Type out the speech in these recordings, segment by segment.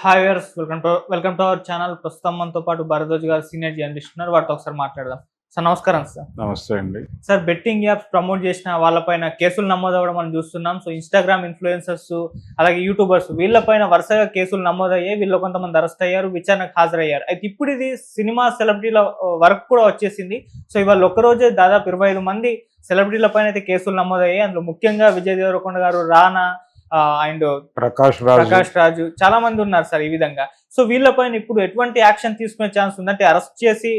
Hi viewers welcome to welcome to our channel ప్రస్తుతం మనతో పాటు భరద్వాజ్ గారు సీనియర్ జర్నలిస్ట్ ఉన్నారు. వాటితో ఒకసారి మాట్లాడదాం. సార్ నమస్కారం సార్. నమస్తే అండి. సార్ బెట్టింగ్ యాప్స్ ప్రమోట్ చేసిన వాళ్ళపైన కేసులు నమోదవ్వడం మనం చూస్తున్నాం. సో ఇన్స్టాగ్రామ్ ఇన్ఫ్లుయెన్సర్స్ అలాగే యూట్యూబర్స్ వీళ్ళపైన వరుసగా కేసులు నమోదయ్యాయి. వీళ్ళు కొంతమంది అరెస్ట్ అయ్యారు విచారణకు హాజరయ్యారు. అయితే ఇప్పుడు ఇది సినిమా సెలబ్రిటీల వరకు కూడా వచ్చేసింది. సో ఇవాళ ఒక్కరోజే దాదాపు ఇరవై ఐదు మంది సెలబ్రిటీల పైన అయితే కేసులు నమోదయ్యాయి. అందులో ముఖ్యంగా విజయ్ దేవరకొండ గారు రానా అండ్ ప్రకాష్ రాజు. ప్రకాష్ రాజు. చాలా మంది ఉన్నారు సార్ ఈ విధంగా. సో వీళ్ళపైన ఇప్పుడు ఎటువంటి యాక్షన్ తీసుకునే ఛాన్స్ ఉందంటే అరెస్ట్ చేసి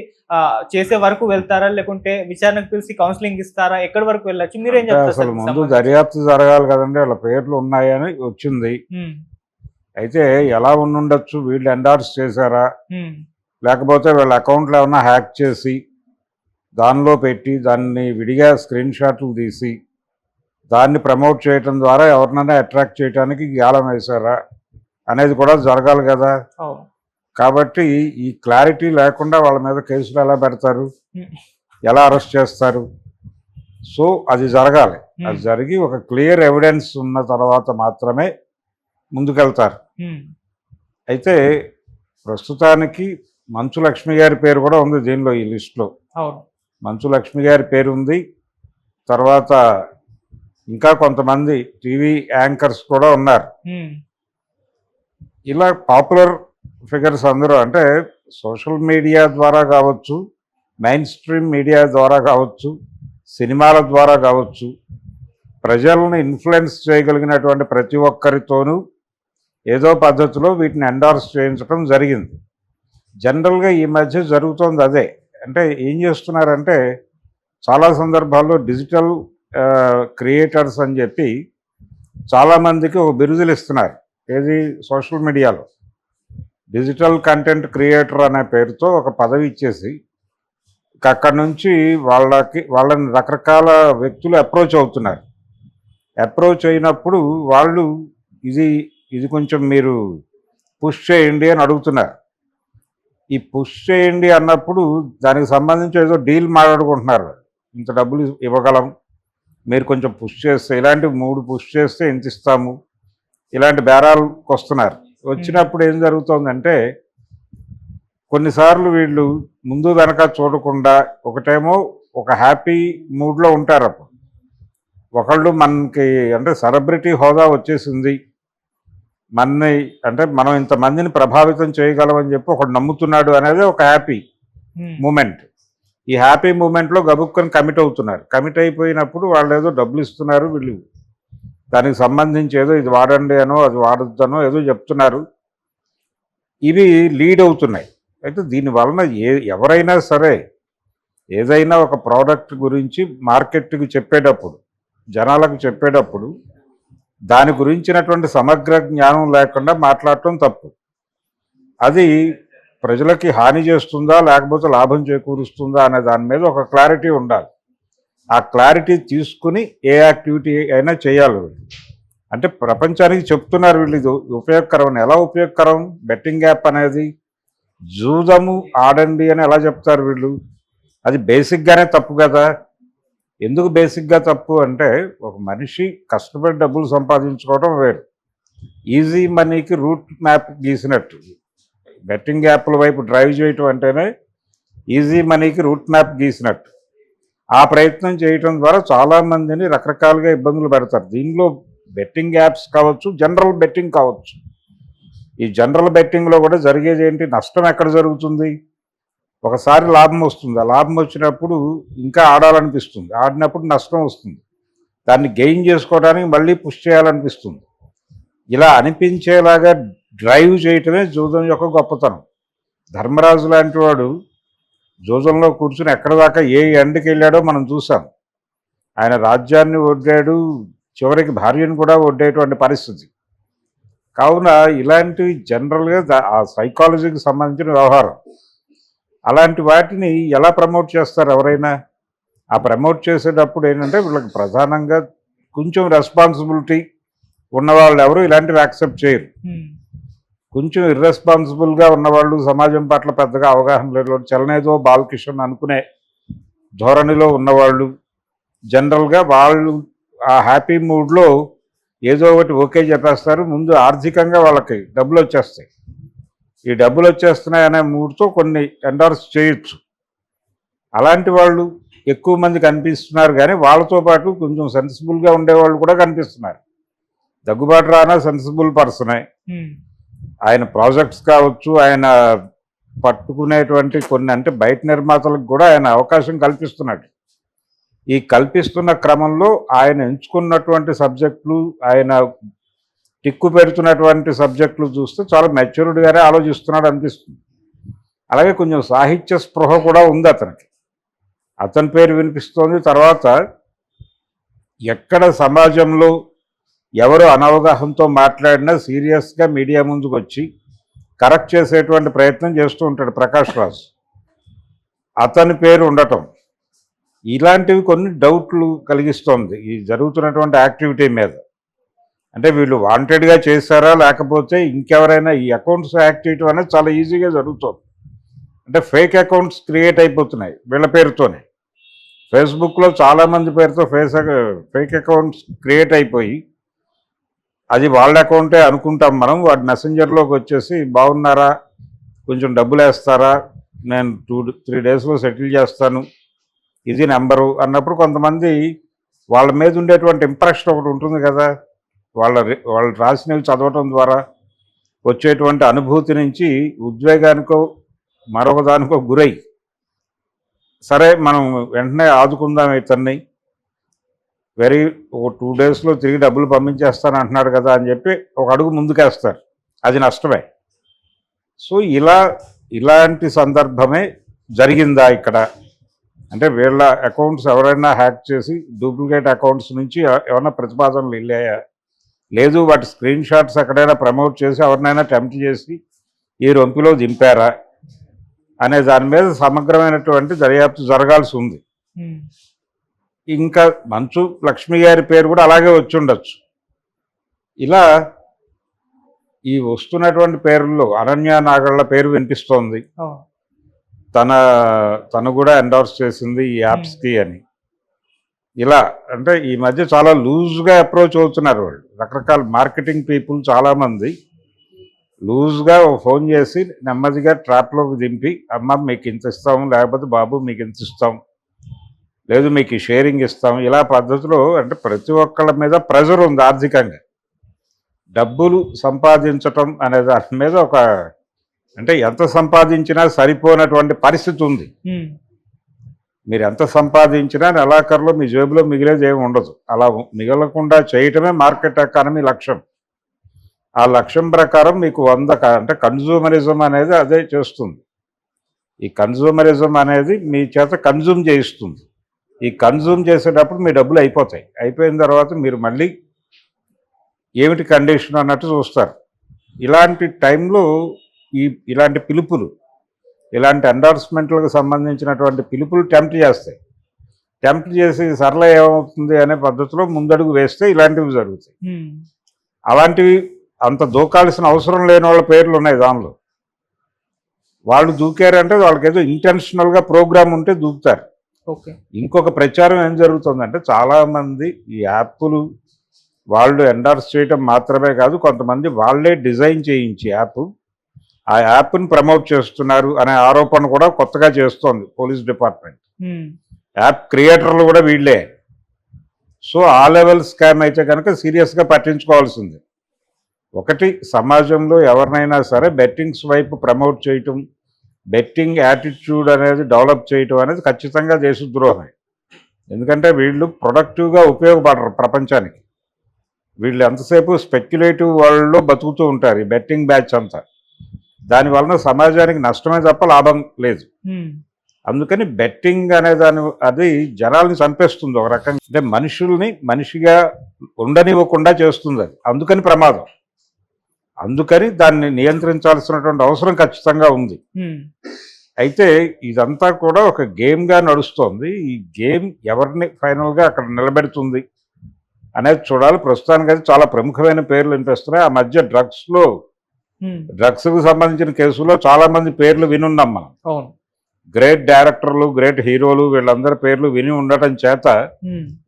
చేసే వరకు వెళ్తారా? లేకుంటే విచారణకు పిలిచి కౌన్సిలింగ్ ఇస్తారా? ఎక్కడి వరకు వెళ్ళొచ్చు? మీరేం చెప్తారు అసలు ముందు? దర్యాప్తు జరగాలి కదండి. వాళ్ళ పేర్లు ఉన్నాయని వచ్చింది. అయితే ఎలా ఉండుండొచ్చు? వీళ్ళు ఎండార్స్ చేశారా? లేకపోతే వీళ్ళ అకౌంట్లో ఏమన్నా హ్యాక్ చేసి దానిలో పెట్టి దాన్ని విడిగా స్క్రీన్ షాట్లు తీసి దాన్ని ప్రమోట్ చేయటం ద్వారా ఎవరినైనా అట్రాక్ట్ చేయడానికి గాలం వేశారా? అనేది కూడా జరగాలి కదా. కాబట్టి ఈ క్లారిటీ లేకుండా వాళ్ళ మీద కేసులు ఎలా పెడతారు? ఎలా అరెస్ట్ చేస్తారు? సో అది జరగాలి. అది జరిగి ఒక క్లియర్ ఎవిడెన్స్ ఉన్న తర్వాత మాత్రమే ముందుకెళ్తారు. అయితే ప్రస్తుతానికి మంచు లక్ష్మి గారి పేరు కూడా ఉంది దీనిలో ఈ లిస్ట్లో. మంచు లక్ష్మి గారి పేరు ఉంది. తర్వాత ఇంకా కొంతమంది టీవీ యాంకర్స్ కూడా ఉన్నారు. ఇలా పాపులర్ ఫిగర్స్ అందరూ అంటే సోషల్ మీడియా ద్వారా కావచ్చు మెయిన్ స్ట్రీమ్ మీడియా ద్వారా కావచ్చు సినిమాల ద్వారా కావచ్చు ప్రజలను ఇన్ఫ్లుయెన్స్ చేయగలిగినటువంటి ప్రతి ఒక్కరితోనూ ఏదో పద్ధతిలో వీటిని ఎండార్స్ చేయించడం జరిగింది. జనరల్గా ఈ మధ్య జరుగుతోంది అదే. అంటే ఏం చేస్తున్నారంటే చాలా సందర్భాల్లో డిజిటల్ క్రియేటర్స్ అని చెప్పి చాలామందికి ఒక బిరుదులు ఇస్తున్నారు. ఏది? సోషల్ మీడియాలో. డిజిటల్ కంటెంట్ క్రియేటర్ అనే పేరుతో ఒక పదవి ఇచ్చేసి అక్కడి నుంచి వాళ్ళకి వాళ్ళని రకరకాల వ్యక్తులు అప్రోచ్ అవుతున్నారు. అప్రోచ్ అయినప్పుడు వాళ్ళు ఇది ఇది కొంచెం మీరు పుష్ చేయండి అని అడుగుతున్నారు. ఈ పుష్ చేయండి అన్నప్పుడు దానికి సంబంధించి ఏదో డీల్ మాట్లాడుకుంటున్నారు. ఇంత డబ్బులు ఇవ్వగలం. మీరు కొంచెం పుష్ చేస్తే ఇలాంటి మూడు పుష్ చేస్తే ఎంత ఇస్తాము? ఇలాంటి బేరాలకు వస్తున్నారు. వచ్చినప్పుడు ఏం జరుగుతుందంటే కొన్నిసార్లు వీళ్ళు ముందు వెనక చూడకుండా ఒకటేమో ఒక హ్యాపీ మూడ్లో ఉంటారు అప్పుడు. ఒకళ్ళు మనకి అంటే సెలబ్రిటీ హోదా వచ్చేసింది. మనని అంటే మనం ఇంతమందిని ప్రభావితం చేయగలమని చెప్పి ఒకడు నమ్ముతున్నాడు అనేది ఒక హ్యాపీ మూమెంట్ ఈ హ్యాపీ మూమెంట్లో గబుక్కుని కమిట్ అవుతున్నారు. కమిట్ అయిపోయినప్పుడు వాళ్ళు ఏదో డబ్బులు ఇస్తున్నారు వీళ్ళు. దానికి సంబంధించి ఏదో ఇది వాడండి అనో అది వాడొద్దనో ఏదో చెప్తున్నారు. ఇవి లీడ్ అవుతున్నాయి. అయితే దీని వలన ఏ ఎవరైనా సరే ఏదైనా ఒక ప్రోడక్ట్ గురించి మార్కెట్కి చెప్పేటప్పుడు జనాలకు చెప్పేటప్పుడు దాని గురించినటువంటి సమగ్ర జ్ఞానం లేకుండా మాట్లాడటం తప్పు. అది ప్రజలకి హాని చేస్తుందా లేకపోతే లాభం చేకూరుస్తుందా అనే దాని మీద ఒక క్లారిటీ ఉండాలి. ఆ క్లారిటీ తీసుకుని ఏ యాక్టివిటీ అయినా చేయాలి వీళ్ళు. అంటే ప్రపంచానికి చెప్తున్నారు వీళ్ళు ఇది ఉపయోగకరం ఎలా ఉపయోగకరం? బెట్టింగ్ యాప్ అనేది జూదము ఆడండి అని ఎలా చెప్తారు వీళ్ళు? అది బేసిక్గానే తప్పు కదా. ఎందుకు బేసిక్గా తప్పు అంటే ఒక మనిషి కష్టపడి డబ్బులు సంపాదించుకోవడం వేరు. ఈజీ మనీకి రూట్ మ్యాప్ గీసినట్టు. బెట్టింగ్ యాప్ల వైపు డ్రైవ్ చేయటం అంటేనే ఈజీ మనీకి రూట్ మ్యాప్ గీసినట్టు. ఆ ప్రయత్నం చేయటం ద్వారా చాలామందిని రకరకాలుగా ఇబ్బందులు పెడతారు. దీనిలో బెట్టింగ్ యాప్స్ కావచ్చు జనరల్ బెట్టింగ్ కావచ్చు. ఈ జనరల్ బెట్టింగ్లో కూడా జరిగేది ఏంటి? నష్టం ఎక్కడ జరుగుతుంది? ఒకసారి లాభం వస్తుంది. ఆ లాభం వచ్చినప్పుడు ఇంకా ఆడాలనిపిస్తుంది. ఆడినప్పుడు నష్టం వస్తుంది. దాన్ని గెయిన్ చేసుకోవడానికి మళ్ళీ పుష్ చేయాలనిపిస్తుంది. ఇలా అనిపించేలాగా డ్రైవ్ చేయటమే జూదం యొక్క గొప్పతనం. ధర్మరాజు లాంటి వాడు జూదంలో కూర్చుని ఎక్కడి దాకా ఏ ఎండ్కి వెళ్ళాడో మనం చూసాం. ఆయన రాజ్యాన్ని ఒడ్డాడు చివరికి భార్యను కూడా ఒడ్డేటువంటి పరిస్థితి. కావున ఇలాంటివి జనరల్గా ఆ సైకాలజీకి సంబంధించిన వ్యవహారం. అలాంటి వాటిని ఎలా ప్రమోట్ చేస్తారు ఎవరైనా? ఆ ప్రమోట్ చేసేటప్పుడు ఏంటంటే వీళ్ళకి ప్రధానంగా కొంచెం రెస్పాన్సిబిలిటీ ఉన్నవాళ్ళు ఎవరు ఇలాంటివి యాక్సెప్ట్ చేయరు. కొంచెం ఇర్రెస్పాన్సిబుల్గా ఉన్నవాళ్ళు సమాజం పట్ల పెద్దగా అవగాహన లేని చలనేదో బాలకిషన్ అనుకునే ధోరణిలో ఉన్నవాళ్ళు. జనరల్గా వాళ్ళు ఆ హ్యాపీ మూడ్లో ఏదో ఒకటి ఓకే చెప్పేస్తారు. ముందు ఆర్థికంగా వాళ్ళకి డబ్బులు వచ్చేస్తాయి. ఈ డబ్బులు వచ్చేస్తున్నాయి అనే మూడ్తో కొన్ని ఎండార్స్ చేయొచ్చు. అలాంటి వాళ్ళు ఎక్కువ మంది కనిపిస్తున్నారు కానీ వాళ్ళతో పాటు కొంచెం సెన్సిబుల్గా ఉండేవాళ్ళు కూడా కనిపిస్తున్నారు. దగ్గుబాటు రానా సెన్సిబుల్ పర్సనే ఆయన ప్రాజెక్ట్స్ కావచ్చు ఆయన పట్టుకునేటువంటి కొన్ని అంటే బయట నిర్మాతలకు కూడా ఆయన అవకాశం కల్పిస్తున్నాడు. ఈ కల్పిస్తున్న క్రమంలో ఆయన ఎంచుకున్నటువంటి సబ్జెక్టులు ఆయన టిక్కు పెడుతున్నటువంటి సబ్జెక్టులు చూస్తే చాలా మెచ్యూర్డ్గానే ఆలోచిస్తున్నాడు అనిపిస్తుంది. అలాగే కొంచెం సాహిత్య స్పృహ కూడా ఉంది అతనికి. అతని పేరు వినిపిస్తోంది. తర్వాత ఎక్కడ సమాజంలో ఎవరు అనవగాహనతో మాట్లాడినా సీరియస్గా మీడియా ముందుకు వచ్చి కరెక్ట్ చేసేటువంటి ప్రయత్నం చేస్తూ ఉంటాడు ప్రకాష్ రాజ్. అతని పేరు ఉండటం. ఇలాంటివి కొన్ని డౌట్లు కలిగిస్తోంది ఈ జరుగుతున్నటువంటి యాక్టివిటీ మీద. అంటే వీళ్ళు వాంటెడ్గా చేశారా లేకపోతే ఇంకెవరైనా ఈ అకౌంట్స్ యాక్టివిటీ అనేది చాలా ఈజీగా జరుగుతుంది. అంటే ఫేక్ అకౌంట్స్ క్రియేట్ అయిపోతున్నాయి వీళ్ళ పేరుతోనే. ఫేస్బుక్లో చాలామంది పేరుతో ఫేస్ ఫేక్ అకౌంట్స్ క్రియేట్ అయిపోయి అది వాళ్ళ అకౌంటే అనుకుంటాం మనం. వాడి మెసెంజర్లోకి వచ్చేసి బాగున్నారా? కొంచెం డబ్బులు వేస్తారా నేను టూ త్రీ డేస్లో సెటిల్ చేస్తాను. ఇది నెంబరు అన్నప్పుడు కొంతమంది వాళ్ళ మీద ఉండేటువంటి ఇంప్రెషన్ ఒకటి ఉంటుంది కదా. వాళ్ళ వాళ్ళు రాసినవి చదవటం ద్వారా వచ్చేటువంటి అనుభూతి నుంచి ఉద్వేగానికో మరొకదానికో గురై సరే మనం వెంటనే ఆదుకుందాం ఇతన్ని వెరీ ఒక టూ డేస్లో తిరిగి డబ్బులు పంపించేస్తాను అంటున్నాడు కదా అని చెప్పి ఒక అడుగు ముందుకేస్తారు. అది నష్టమే. సో ఇలా ఇలాంటి సందర్భమే జరిగిందా ఇక్కడ? అంటే వీళ్ళ అకౌంట్స్ ఎవరైనా హ్యాక్ చేసి డూప్లికేట్ అకౌంట్స్ నుంచి ఏమైనా ప్రతిపాదనలు వెళ్ళాయా? లేదు వాటి స్క్రీన్ షాట్స్ ఎక్కడైనా ప్రమోట్ చేసి ఎవరినైనా టెంప్ట్ చేసి ఈ రొంపిలో దింపారా? అనే దాని మీద సమగ్రమైనటువంటి దర్యాప్తు జరగాల్సి ఉంది. ఇంకా మంచు లక్ష్మి గారి పేరు కూడా అలాగే వచ్చి ఉండొచ్చు. ఇలా ఈ వస్తున్నటువంటి పేర్లలో అనన్య నాగళ్ళ పేరు వినిపిస్తోంది. తన తను కూడా ఎండోర్స్ చేసింది ఈ యాప్స్కి అని. ఇలా అంటే ఈ మధ్య చాలా లూజ్గా అప్రోచ్ అవుతున్నారు వాళ్ళు. రకరకాల మార్కెటింగ్ పీపుల్ చాలామంది లూజ్గా ఫోన్ చేసి నెమ్మదిగా ట్రాప్లోకి దింపి అమ్మ మీకు ఇంత ఇస్తాం లేకపోతే బాబు మీకు ఇంత ఇస్తాం లేదు మీకు షేరింగ్ ఇస్తాం. ఇలా పద్ధతిలో అంటే ప్రతి ఒక్కళ్ళ మీద ప్రెజర్ ఉంది ఆర్థికంగా. డబ్బులు సంపాదించటం అనే దాని మీద ఒక అంటే ఎంత సంపాదించినా సరిపోనటువంటి పరిస్థితి ఉంది. మీరు ఎంత సంపాదించినా నెలాఖరులో మీ జేబులో మిగిలేది ఏమి ఉండదు. అలా మిగలకుండా చేయటమే మార్కెట్ ఎకానమీ లక్ష్యం. ఆ లక్ష్యం ప్రకారం మీకు వంద అంటే కన్జ్యూమరిజం అనేది అదే చేస్తుంది. ఈ కన్జ్యూమరిజం అనేది మీ చేత కన్జ్యూమ్ చేయిస్తుంది. ఈ కన్జ్యూమ్ చేసేటప్పుడు మీ డబ్బులు అయిపోతాయి. అయిపోయిన తర్వాత మీరు మళ్ళీ ఏమిటి కండిషన్ అన్నట్టు చూస్తారు. ఇలాంటి టైంలో ఈ ఇలాంటి పిలుపులు ఇలాంటి ఎండార్స్మెంట్లకు సంబంధించినటువంటి పిలుపులు టెంప్ట్ చేస్తాయి. టెంప్ట్ చేసి సరళ ఏమవుతుంది అనే పద్ధతిలో ముందడుగు వేస్తే ఇలాంటివి జరుగుతాయి. అలాంటివి అంత దూకాల్సిన అవసరం లేని వాళ్ళ పేర్లు ఉన్నాయి దానిలో. వాళ్ళు దూకారంటే వాళ్ళకి ఏదో ఇంటెన్షనల్గా ప్రోగ్రామ్ ఉంటే దూకుతారు. ఇంకొక ప్రచారం ఏం జరుగుతుందంటే చాలామంది ఈ యాప్లు వాళ్ళు ఎండార్స్ చేయటం మాత్రమే కాదు కొంతమంది వాళ్ళే డిజైన్ చేయించి యాప్. ఆ యాప్ని ప్రమోట్ చేస్తున్నారు అనే ఆరోపణ కూడా కొత్తగా చేస్తోంది పోలీస్ డిపార్ట్మెంట్. యాప్ క్రియేటర్లు కూడా వీళ్ళే. సో ఆ లెవెల్ స్కామ్ అయితే కనుక సీరియస్గా పట్టించుకోవాల్సింది. ఒకటి సమాజంలో ఎవరినైనా సరే బెట్టింగ్స్ వైపు ప్రమోట్ చేయటం బెట్టింగ్ యాటిట్యూడ్ అనేది డెవలప్ చేయటం అనేది ఖచ్చితంగా దేశద్రోహమే ఎందుకంటే వీళ్ళు ప్రొడక్టివ్గా ఉపయోగపడరు ప్రపంచానికి. వీళ్ళు ఎంతసేపు స్పెక్యులేటివ్ వరల్డ్లో బతుకుతూ ఉంటారు ఈ బెట్టింగ్ బ్యాచ్ అంతా. దాని వలన సమాజానికి నష్టమే తప్ప లాభం లేదు. అందుకని బెట్టింగ్ అనే దాని అది జనాల్ని చంపేస్తుంది ఒక రకంగా. అంటే మనుషుల్ని మనిషిగా ఉండనివ్వకుండా చేస్తుంది అది. అందుకని ప్రమాదం. అందుకని దాన్ని నియంత్రించాల్సినటువంటి అవసరం ఖచ్చితంగా ఉంది. అయితే ఇదంతా కూడా ఒక గేమ్గా నడుస్తోంది. ఈ గేమ్ ఎవరిని ఫైనల్గా అక్కడ నిలబెడుతుంది అనేది చూడాలి. ప్రస్తుతానికి అయితే చాలా ప్రముఖమైన పేర్లు వినిపిస్తున్నాయి. ఆ మధ్య డ్రగ్స్లో డ్రగ్స్కు సంబంధించిన కేసులో చాలా మంది పేర్లు వినున్నాం మనం. అవును. గ్రేట్ డైరెక్టర్లు గ్రేట్ హీరోలు వీళ్ళందరి పేర్లు విని ఉండటం చేత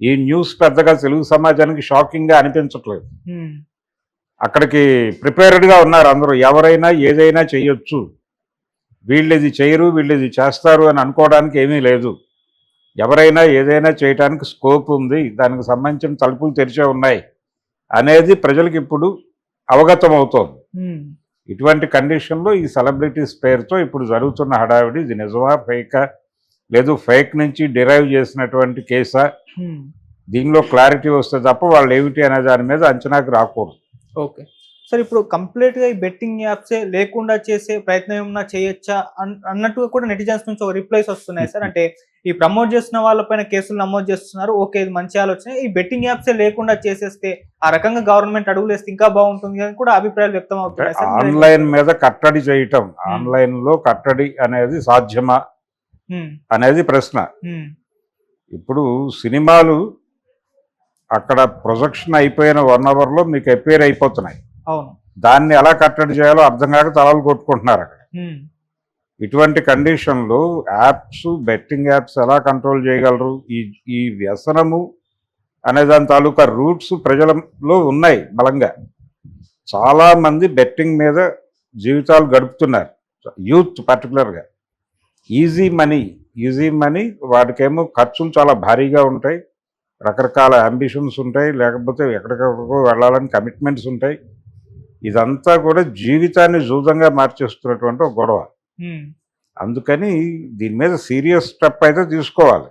ఈ న్యూస్ పెద్దగా తెలుగు సమాజానికి షాకింగ్గా అనిపించట్లేదు. అక్కడికి ప్రిపేర్డ్గా ఉన్నారు అందరూ. ఎవరైనా ఏదైనా చేయొచ్చు. వీళ్ళు ఇది చేయరు వీళ్ళు ఇది చేస్తారు అని అనుకోవడానికి ఏమీ లేదు. ఎవరైనా ఏదైనా చేయడానికి స్కోప్ ఉంది దానికి సంబంధించిన తలుపులు తెరిచే ఉన్నాయి అనేది ప్రజలకు ఇప్పుడు అవగతం అవుతోంది. ఇటువంటి కండిషన్లో ఈ సెలబ్రిటీస్ పేరుతో ఇప్పుడు జరుగుతున్న హడావిడి ఇది నిజమా ఫేకా లేదు ఫేక్ నుంచి డిరైవ్ చేసినటువంటి కేసా. దీనిలో క్లారిటీ వస్తే తప్ప వాళ్ళు ఏమిటి అనే దాని మీద అంచనాకు రాకూడదు. ఓకే. సార్ ఇప్పుడు కంప్లీట్గా ఈ బెట్టింగ్ యాప్సే లేకుండా చేసే ప్రయత్నం ఏమన్నా చేయొచ్చా? అన్- అన్నట్టుగా కూడా నెటిజన్స్ నుంచి ఒక రిప్లైస్ వస్తున్నాయి సార్. అంటే ఈ ప్రమోట్ చేస్తున్న వాళ్ళపైన కేసులు నమోదు చేస్తున్నారు. ఓకే ఇది మంచి ఆలోచన. ఈ బెట్టింగ్ యాప్సే లేకుండా చేసేస్తే ఆ రకంగా గవర్నమెంట్ అడుగులు వేస్తే ఇంకా బాగుంటుంది అని కూడా అభిప్రాయాలు వ్యక్తం అవుతున్నాయి సార్. ఆన్లైన్ మీద కట్టడి చేయటం ఆన్లైన్లో కట్టడి అనేది సాధ్యమా? అనేది ప్రశ్న. ఇప్పుడు సినిమాలు అక్కడ ప్రొజెక్షన్ అయిపోయిన వన్ అవర్లో మీకు అపేర్ అయిపోతున్నాయి. అవును. దాన్ని ఎలా కట్టడి చేయాలో అర్థం కాక తలలు కొట్టుకుంటున్నారు అక్కడ. ఇటువంటి కండిషన్లో యాప్స్ బెట్టింగ్ యాప్స్ ఎలా కంట్రోల్ చేయగలరు? ఈ ఈ వ్యసనము అనే దాని తాలూకా రూట్స్ ప్రజలలో ఉన్నాయి బలంగా. చాలా మంది బెట్టింగ్ మీద జీవితాలు గడుపుతున్నారు. యూత్ పర్టికులర్గా. ఈజీ మనీ ఈజీ మనీ వాటికేమో ఖర్చులు చాలా భారీగా ఉంటాయి. రకరకాల అంబిషన్స్ ఉంటాయి లేకపోతే ఎక్కడికెక్కడికో వెళ్ళాలని కమిట్మెంట్స్ ఉంటాయి. ఇదంతా కూడా జీవితాన్ని జూదంగా మార్చేస్తున్నటువంటి ఒక గొడవ. అందుకని దీని మీద సీరియస్ స్టెప్ అయితే తీసుకోవాలి.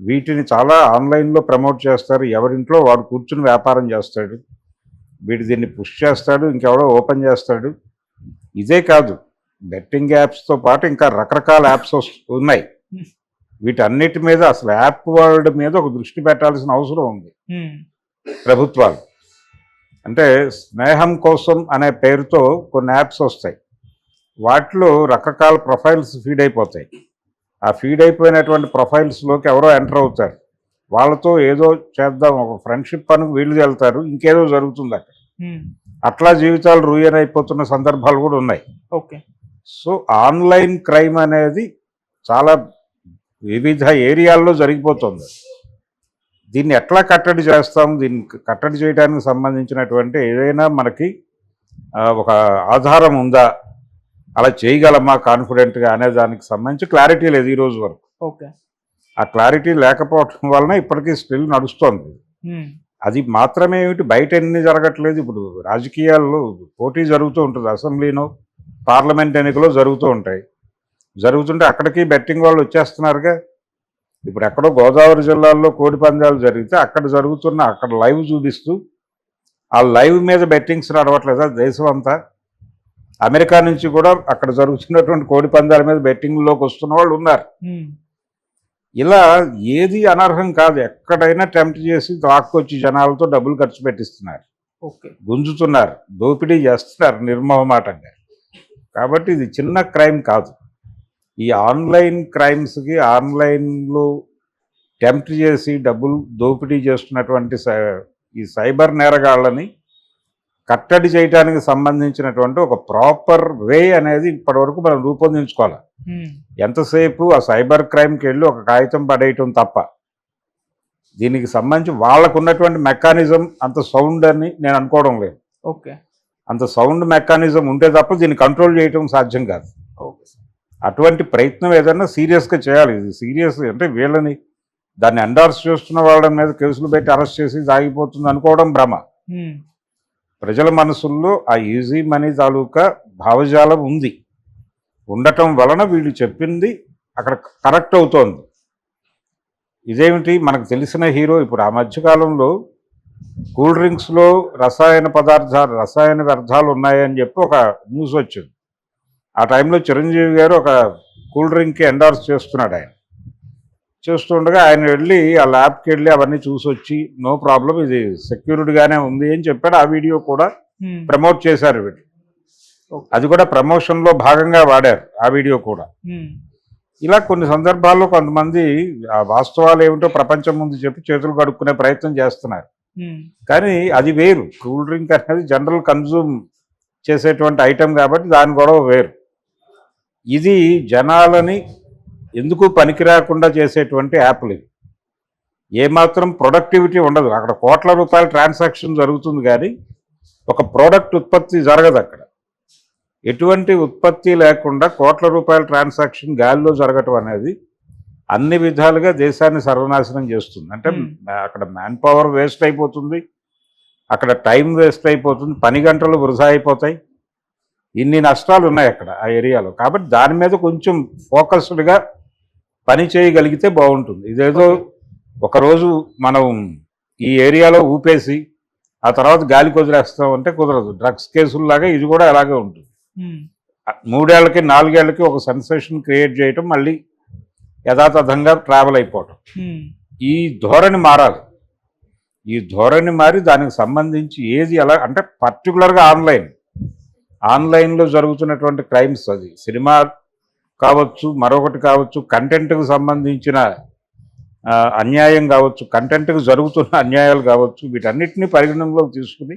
వీటిని చాలా ఆన్లైన్లో ప్రమోట్ చేస్తారు. ఎవరింట్లో వాడు కూర్చుని వ్యాపారం చేస్తాడు. వీడు దీన్ని పుష్ చేస్తాడు ఇంకెవడో ఓపెన్ చేస్తాడు. ఇదే కాదు బెట్టింగ్ యాప్స్తో పాటు ఇంకా రకరకాల యాప్స్ ఉన్నాయి. వీటన్నిటి మీద అసలు యాప్ వరల్డ్ మీద ఒక దృష్టి పెట్టాల్సిన అవసరం ఉంది. ప్రభుత్వాలు. అంటే స్నేహం కోసం అనే పేరుతో కొన్ని యాప్స్ వస్తాయి. వాటిలో రకరకాల ప్రొఫైల్స్ ఫీడ్ అయిపోతాయి. ఆ ఫీడ్ అయిపోయినటువంటి ప్రొఫైల్స్లోకి ఎవరో ఎంటర్ అవుతారు. వాళ్ళతో ఏదో చేద్దాం ఒక ఫ్రెండ్షిప్ అని వీళ్ళు వెళ్తారు ఇంకేదో జరుగుతుంది అక్కడ. అట్లా జీవితాలు రూయన్ అయిపోతున్న సందర్భాలు కూడా ఉన్నాయి. ఓకే. సో ఆన్లైన్ క్రైమ్ అనేది చాలా వివిధ ఏరియాల్లో జరిగిపోతుంది. దీన్ని ఎట్లా కట్టడి చేస్తాం? దీన్ని కట్టడి చేయడానికి సంబంధించినటువంటి ఏదైనా మనకి ఒక ఆధారం ఉందా? అలా చేయగలమా కాన్ఫిడెంట్గా అనే దానికి సంబంధించి క్లారిటీ లేదు ఈ రోజు వరకు. ఓకే. ఆ క్లారిటీ లేకపోవటం వలన ఇప్పటికీ స్టిల్ నడుస్తోంది. అది మాత్రమే ఏమిటి? బయట ఎన్ని జరగట్లేదు. ఇప్పుడు రాజకీయాల్లో పోటీ జరుగుతూ ఉంటుంది. అసెంబ్లీనో పార్లమెంట్ ఎన్నికలు జరుగుతూ ఉంటాయి. జరుగుతుంటే అక్కడికి బెట్టింగ్ వాళ్ళు వచ్చేస్తున్నారుగా. ఇప్పుడు ఎక్కడో గోదావరి జిల్లాల్లో కోడి పందాలు జరిగితే అక్కడ జరుగుతున్న అక్కడ లైవ్ చూపిస్తూ ఆ లైవ్ మీద బెట్టింగ్స్ నడవట్లేదా దేశం అంతా అమెరికా నుంచి కూడా అక్కడ జరుగుతున్నటువంటి కోడి పందాల మీద బెట్టింగ్లోకి వస్తున్న వాళ్ళు ఉన్నారు. ఇలా ఏది అనర్హం కాదు. ఎక్కడైనా టెంప్ట్ చేసి లాక్కొచ్చి జనాలతో డబ్బులు ఖర్చు పెట్టిస్తున్నారు. గుంజుతున్నారు. దోపిడీ చేస్తున్నారు నిర్మోహమాటంగా. కాబట్టి ఇది చిన్న క్రైమ్ కాదు. ఈ ఆన్లైన్ క్రైమ్స్కి ఆన్లైన్లో టెంప్ట్ చేసి డబ్బులు దోపిడీ చేస్తున్నటువంటి ఈ సైబర్ నేరగాళ్ళని కట్టడి చేయడానికి సంబంధించినటువంటి ఒక ప్రాపర్ వే అనేది ఇప్పటివరకు మనం రూపొందించుకోవాలి. ఎంతసేపు ఆ సైబర్ క్రైమ్కి వెళ్ళి ఒక కాగితం పడేయటం తప్ప. దీనికి సంబంధించి వాళ్ళకు ఉన్నటువంటి మెకానిజం అంత సౌండ్ అని నేను అనుకోవడం లేదు. ఓకే. అంత సౌండ్ మెకానిజం ఉంటే తప్ప దీన్ని కంట్రోల్ చేయటం సాధ్యం కాదు. ఓకే అటువంటి ప్రయత్నం ఏదైనా సీరియస్గా చేయాలి. ఇది సీరియస్ అంటే వీళ్ళని దాన్ని ఎండార్స్ చేస్తున్న వాళ్ళ మీద కేసులు పెట్టి అరెస్ట్ చేసి సాగిపోతుంది అనుకోవడం భ్రమ. ప్రజల మనసుల్లో ఆ ఈజీ మనీ తాలూకా భావజాలం ఉంది. ఉండటం వలన వీళ్ళు చెప్పింది అక్కడ కరెక్ట్ అవుతోంది. ఇదేమిటి? మనకు తెలిసిన హీరో ఇప్పుడు ఆ మధ్యకాలంలో కూల్ డ్రింక్స్లో రసాయన పదార్థాలు రసాయన వ్యర్థాలు ఉన్నాయని చెప్పి ఒక న్యూస్ వచ్చింది. ఆ టైంలో చిరంజీవి గారు ఒక కూల్ డ్రింక్కి ఎండార్స్ చేస్తున్నాడు ఆయన. చేస్తుండగా ఆయన వెళ్ళి ఆ ల్యాబ్కి వెళ్ళి అవన్నీ చూసి వచ్చి నో ప్రాబ్లం ఇది సెక్యూరిటీగానే ఉంది అని చెప్పాడు. ఆ వీడియో కూడా ప్రమోట్ చేశారు వీళ్ళు. అది కూడా ప్రమోషన్లో భాగంగా వాడారు ఆ వీడియో కూడా. ఇలా కొన్ని సందర్భాల్లో కొంతమంది ఆ వాస్తవాలు ఏమిటో ప్రపంచం ముందు చెప్పి చేతులు కడుక్కునే ప్రయత్నం చేస్తున్నారు. కానీ అది వేరు. కూల్ డ్రింక్ అనేది జనరల్ కన్జ్యూమ్ చేసేటువంటి ఐటెం కాబట్టి దాని గొడవ వేరు. ఇది జనాలని ఎందుకు పనికి రాకుండా చేసేటువంటి యాప్లు ఇవి. ఏమాత్రం ప్రొడక్టివిటీ ఉండదు. అక్కడ కోట్ల రూపాయల ట్రాన్సాక్షన్ జరుగుతుంది కానీ ఒక ప్రోడక్ట్ ఉత్పత్తి జరగదు అక్కడ. ఎటువంటి ఉత్పత్తి లేకుండా కోట్ల రూపాయల ట్రాన్సాక్షన్ గాలిలో జరగటం అనేది అన్ని విధాలుగా దేశాన్ని సర్వనాశనం చేస్తుంది. అంటే. అక్కడ మ్యాన్ పవర్ వేస్ట్ అయిపోతుంది. అక్కడ టైం వేస్ట్ అయిపోతుంది. పని గంటలు వృధా అయిపోతాయి. ఇన్ని నష్టాలు ఉన్నాయి అక్కడ ఆ ఏరియాలో. కాబట్టి దాని మీద కొంచెం ఫోకస్డ్గా పని చేయగలిగితే బాగుంటుంది. ఇదేదో ఒకరోజు మనం ఈ ఏరియాలో ఊపేసి ఆ తర్వాత గాలికి వదిలేస్తాం అంటే కుదరదు. డ్రగ్స్ కేసుల్లాగా ఇది కూడా అలాగే ఉంటుంది. మూడేళ్ళకి నాలుగేళ్ళకి ఒక సెన్సేషన్ క్రియేట్ చేయటం మళ్ళీ యథాతథంగా ట్రావెల్ అయిపోవటం. ఈ ధోరణి మారాలి. ఈ ధోరణి మారి దానికి సంబంధించి ఏది ఎలా అంటే పర్టికులర్గా ఆన్లైన్. ఆన్లైన్లో జరుగుతున్నటువంటి క్రైమ్స్ అది. సినిమా కావచ్చు మరొకటి కావచ్చు కంటెంట్కు సంబంధించిన అన్యాయం కావచ్చు కంటెంట్కు జరుగుతున్న అన్యాయాలు కావచ్చు వీటన్నిటిని పరిగణనలోకి తీసుకుని